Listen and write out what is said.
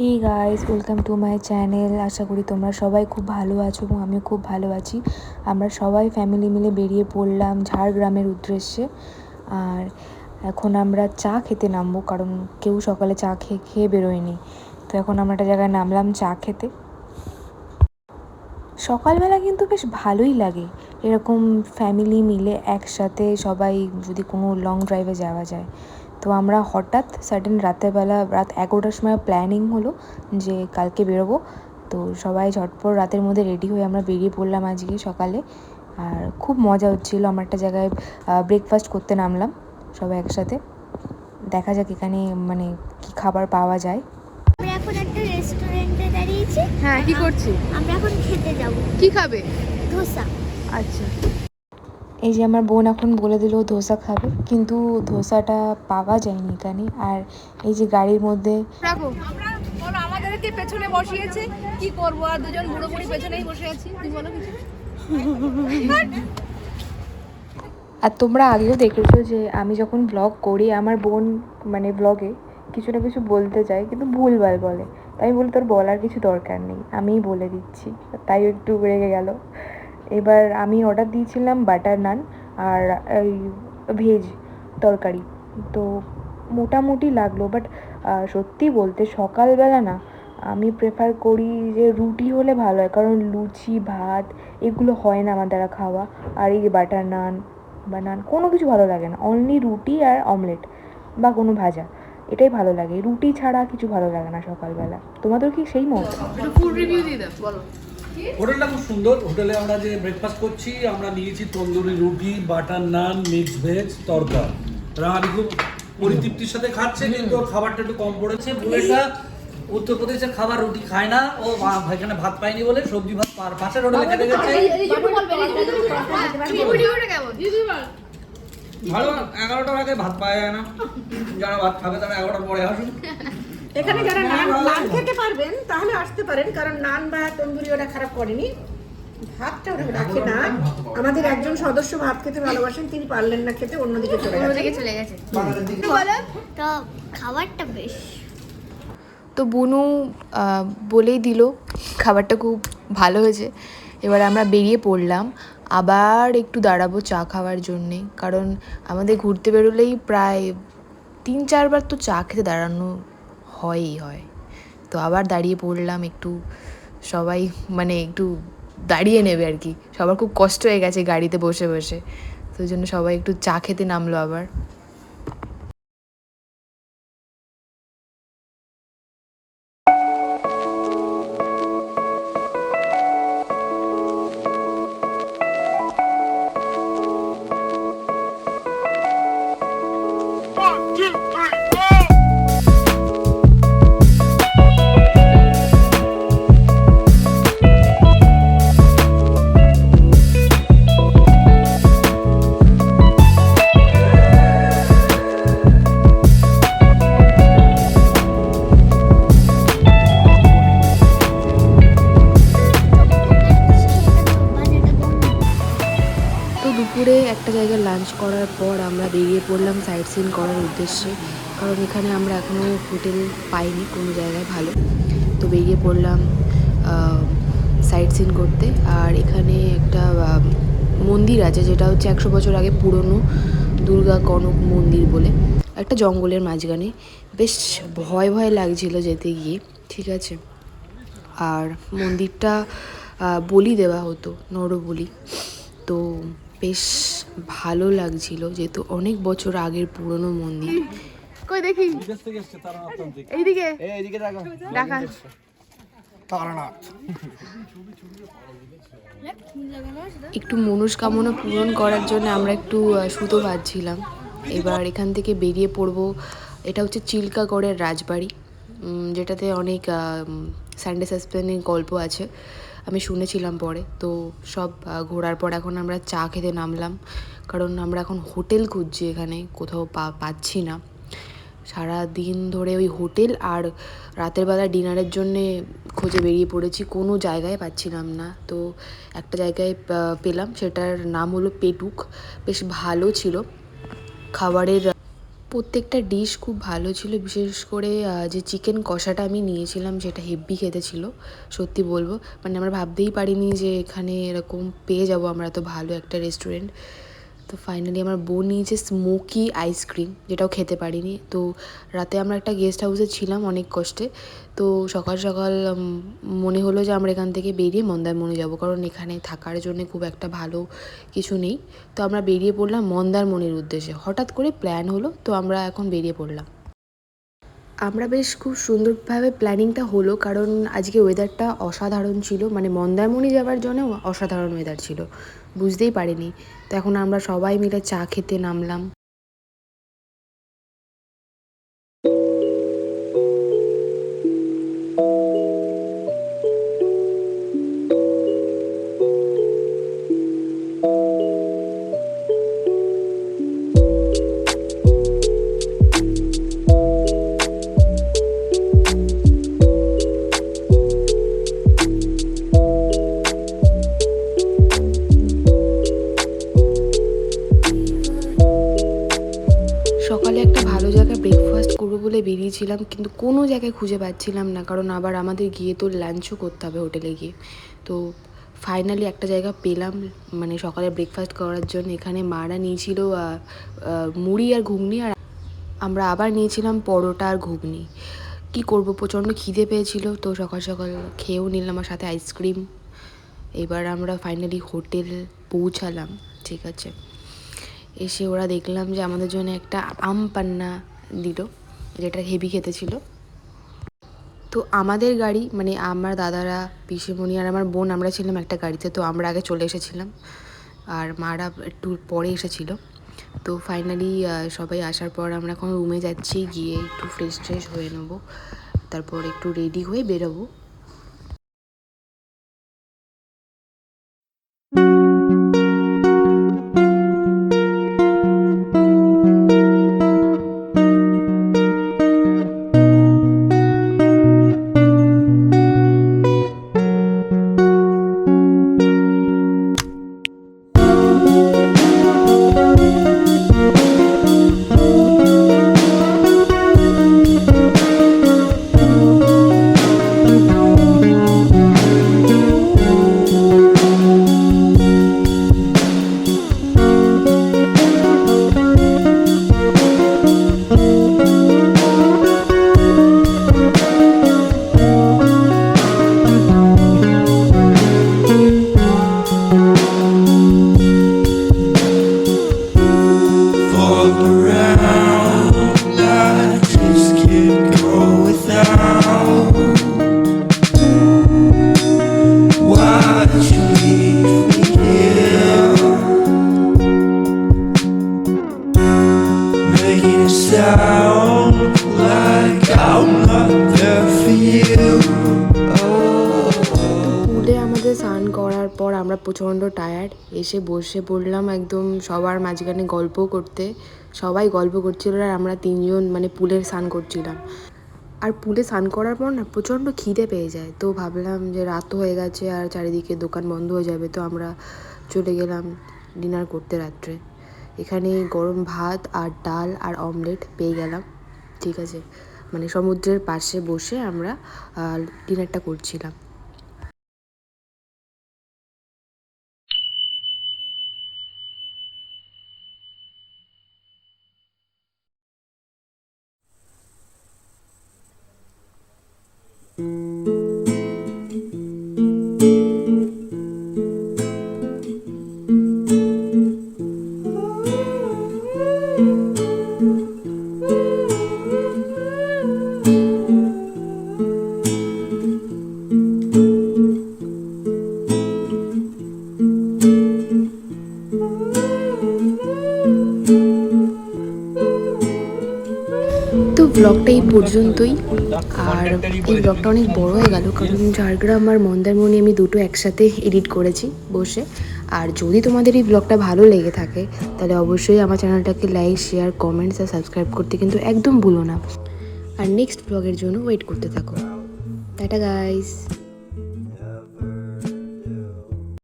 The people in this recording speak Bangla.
Hey guys welcome to my channel আশা করি তোমরা সবাই খুব ভালো আছো এবং আমিও খুব ভালো আছি। আমরা সবাই ফ্যামিলি মিলে বেরিয়ে পড়লাম ঝাড়গ্রামের উদ্দেশ্যে। আর এখন আমরা চা খেতে নামবো, কারণ কেউ সকালে চা খেয়ে খেয়ে বেরোয়নি। তো এখন আমরা একটা জায়গায় নামলাম চা খেতে। সকালবেলা কিন্তু বেশ ভালোই লাগে। এরকম ফ্যামিলি মিলে একসাথে সবাই যদি কোনো লং ড্রাইভে যাওয়া যায়। তো আমরা হঠাৎ সাডেন রাতেরবেলা রাত এগারোটার সময় প্ল্যানিং হলো যে কালকে বেরোবো। তো সবাই ঝটপট রাতের মধ্যে রেডি হয়ে আমরা বেরিয়ে পড়লাম আজকে সকালে। আর খুব মজা হচ্ছিল আমার একটা জায়গায় ব্রেকফাস্ট করতে নামলাম সবাই একসাথে। দেখা যাক এখানে মানে কি খাবার পাওয়া যায়। আমরা এখন একটা রেস্টুরেন্টে দাঁড়িয়েছি। হ্যাঁ কি করছি আমরা এখন খেতে যাব। কি খাবে? ধোসা। আচ্ছা। এই যে আমার বোন এখন বলে দিল ধোসা খাবে কিন্তু ধোসাটা পাওয়া যায়নি এখানে। আর এই যে গাড়ির মধ্যে রাখো। আমরা বলো আমাদেরকে পেছনে বসিয়েছে? কি করব? আর দুজন বুড়ো বুড়ি পেছনেই বসে আছি। তুই বলো কিছু। আর তোমরা আগেও দেখেছ যে আমি যখন ব্লগ করি আমার বোন মানে ব্লগে কিছু না কিছু বলতে চায় কিন্তু ভুলভাল বলে। তাই বলি তোর বলার কিছু দরকার নেই। আমিই বলে দিচ্ছি। তাই একটু রেগে গেল। এবার আমি অর্ডার দিয়েছিলাম বাটার নান আর এই ভেজ তরকারি। তো মোটামুটি লাগল বাট সত্যি বলতে সকালবেলা না, আমি প্রেফার করি যে রুটি হলে ভালো হয়, কারণ লুচি, ভাত এগুলো হয় না আমার দ্বারা খাওয়া। আর এই বাটার নান বা নান কোনো কিছু ভালো লাগে না। অনলি রুটি আর অমলেট বা কোনো ভাজা, এটাই ভালো লাগে। রুটি ছাড়া কিছু ভালো লাগে না সকালবেলা। তোমাদের কি সেই মত? ফুড রিভিউ দিয়ে দাও, বলো। হোটেলটা খুব সুন্দর হোটেলে আমরা যে ব্রেকফাস্ট করছি আমরা নিয়েছি তন্দুরি রুটি butter naan mix veg tadka Rahani খুব পরিতৃপ্তির সাথে খাচ্ছে কিন্তু ওর খাবারটা একটু কম পড়েছে বুলেটটা উত্তরপ্রদেশের খাবার রুটি খায় না ও এখানে ভাত পায়নি বলে সবজি ভাত পার পাশের হোটেলে খেতে গেছে ভালো এগারোটার আগে ভাত পাওয়া যায় না যারা ভাত খাবে তারা এগারোটার পরে আসুন এখানে যারা নান নান খেতে পারবেন তাহলে আসতে পারেন কারণ নান বা তন্দুরি ওরা খারাপ করেনি। ভাতটা ওরা রাখে না। আমাদের একজন সদস্য ভাত খেতে ভালোবাসেন তিনি পারলেন না খেতে অন্যদিকে চলে গেছেন চলে গেছে। তো খাবারটা বেশ। তো বুনু বলেই দিল খাবারটা খুব ভালো হয়েছে। এবার আমরা বেরিয়ে পড়লাম। আবার একটু দাঁড়াবো চা খাওয়ার জন্যে কারণ আমাদের ঘুরতে বেরোলেই প্রায় তিন চারবার তো চা খেতে দাঁড়ানো হয়ই হয়। তো আবার দাঁড়িয়ে পড়লাম একটু, সবাই মানে একটু দাঁড়িয়ে নেবে আর কি। সবার খুব কষ্ট হয়ে গেছে গাড়িতে বসে বসে। তো জন্য সবাই একটু চা খেতে নামলো আবার। লাঞ্চ করার পর আমরা বেরিয়ে পড়লাম সাইট সিন করার উদ্দেশ্যে। কারণ এখানে আমরা এখনও হোটেল পাইনি, কোনো জায়গায় ভালো। তো বেরিয়ে পড়লাম সাইট সিন করতে। আর এখানে একটা মন্দির আছে, যেটা হচ্ছে একশো বছর আগে পুরনো দুর্গা কনক মন্দির বলে। একটা জঙ্গলের মাঝখানে। বেশ ভয় ভয় লাগছিল যেতে গিয়ে, ঠিক আছে? আর মন্দিরটা বলি দেওয়া হতো, নরবলি। তো বেশ ভালো লাগছিল যেহেতু অনেক বছর আগের পুরনো মন্দির। কই দেখি? এইদিকে? এইদিকে তারানাথ। একটু মনস্কামনা পূরণ করার জন্য আমরা একটু সুতো বাঁধছিলাম। এবার এখান থেকে বেরিয়ে পড়ব। এটা হচ্ছে চিল্কাগড়ের রাজবাড়ি যেটাতে অনেক স্যান্ডে সাসপেনের গল্প আছে। আমি শুনেছিলাম পরে। তো সব ঘোরার পর এখন আমরা চা খেতে নামলাম। কারণ আমরা এখন হোটেল খুঁজছি এখানে, কোথাও পা, পাচ্ছি না। সারা দিন ধরে ওই হোটেল আর রাতের বেলা ডিনারের জন্যে খোঁজে বেরিয়ে পড়েছি, কোনো জায়গায় পাচ্ছিলাম না তো একটা জায়গায় পেলাম, সেটার নাম হলো পেটুক। বেশ ভালো ছিল। খাবারের প্রত্যেকটা ডিশ খুব ভালো ছিল। বিশেষ করে যে চিকেন কষাটা আমি নিয়েছিলাম সেটা হেভি খেতে ছিল, সত্যি বলব। মানে আমরা ভাবতেই পারিনি যে এখানে এরকম পেয়ে যাব। আমরা তো ভালো একটা রেস্টুরেন্ট তো ফাইনালি আমার বোন নিয়েছে স্মোকি আইসক্রিম যেটাও খেতে পারিনি। তো রাতে আমরা একটা গেস্ট হাউসে ছিলাম অনেক কষ্টে। তো সকাল সকাল মনে হলো যে আমরা এখান থেকে বেরিয়ে মন্দারমণি যাব, কারণ এখানে থাকার জন্য খুব একটা ভালো কিছু নেই। তো আমরা বেরিয়ে পড়লাম মন্দারমণির উদ্দেশ্যে। হঠাৎ করে প্ল্যান হলো, তো আমরা এখন বেরিয়ে পড়লাম। আমরা বেশ খুব সুন্দরভাবে প্ল্যানিংটা হলো, কারণ আজকে ওয়েদারটা অসাধারণ ছিল মানে মন্দারমণি যাওয়ার জন্য অসাধারণ ওয়েদার ছিল, বুঝতেই পারিনি। তো এখন আমরা সবাই মিলে চা খেতে নামলাম। সকালে একটা ভালো জায়গায় ব্রেকফাস্ট করব বলে বেরিয়েছিলাম, কিন্তু কোনো জায়গায় খুঁজে পাচ্ছিলাম না, কারণ আবার আমাদের গিয়ে তো লাঞ্চও করতে হবে হোটেলে গিয়ে। তো ফাইনালি একটা জায়গা পেলাম মানে সকালে ব্রেকফাস্ট করার জন্য। এখানে মারা নিয়েছিল মুড়ি আর ঘুগনি, আর আমরা আবার নিয়েছিলাম পরোটা আর ঘুগনি। কি করব, প্রচণ্ড খিদে পেয়েছিল, তো সকাল সকাল খেয়েও নিলাম আমার সাথে আইসক্রিম এবার আমরা ফাইনালি হোটেল পৌঁছালাম, ঠিক আছে। এসে ওরা দেখলাম যে আমাদের জন্য একটা আম পান্না দিল, যেটা হেভি খেতে ছিল। তো আমাদের গাড়ি মানে আমার দাদারা, পিসিমণি আর আমার বোন, আমরা ছিলাম একটা গাড়িতে, তো আমরা আগে চলে এসেছিলাম। আর মারা একটু পরে এসেছিল। তো ফাইনালি সবাই আসার পর আমরা এখন রুমে যাচ্ছি, গিয়ে একটু ফ্রেশ ট্রেশ হয়ে নেব। তারপর একটু রেডি হয়ে বেরোবো। স্নান করার পর আমরা প্রচণ্ড টায়ার্ড এসে বসে পড়লাম একদম সবার মাঝখানে গল্প করতে। সবাই গল্প করছিল আর আমরা তিনজন মানে পুলের স্নান করছিলাম। আর পুলে স্নান করার পর না প্রচণ্ড খিদে পেয়ে যায়, তো ভাবলাম যে রাত হয়ে গেছে আর চারিদিকে দোকান বন্ধ হয়ে যাবে, তো আমরা চলে গেলাম ডিনার করতে রাত্রে। এখানে গরম ভাত আর ডাল আর অমলেট পেয়ে গেলাম, ঠিক আছে। মানে সমুদ্রের পাশে বসে আমরা ডিনারটা করছিলাম। ব্লগটা এই পর্যন্তই। আর এই ব্লগটা অনেক বড় হয়ে গেল, কারণ ঝাড়গ্রাম আর মন্দারমণি আমি দুটো একসাথে এডিট করেছি বসে। আর যদি তোমাদের এই ব্লগটা ভালো লেগে থাকে, তাহলে অবশ্যই আমার চ্যানেলটাকে লাইক, শেয়ার, কমেন্টস আর সাবস্ক্রাইব করতে কিন্তু একদম ভুলো না। আর নেক্সট ব্লগের জন্য ওয়েট করতে থাকো। Tata guys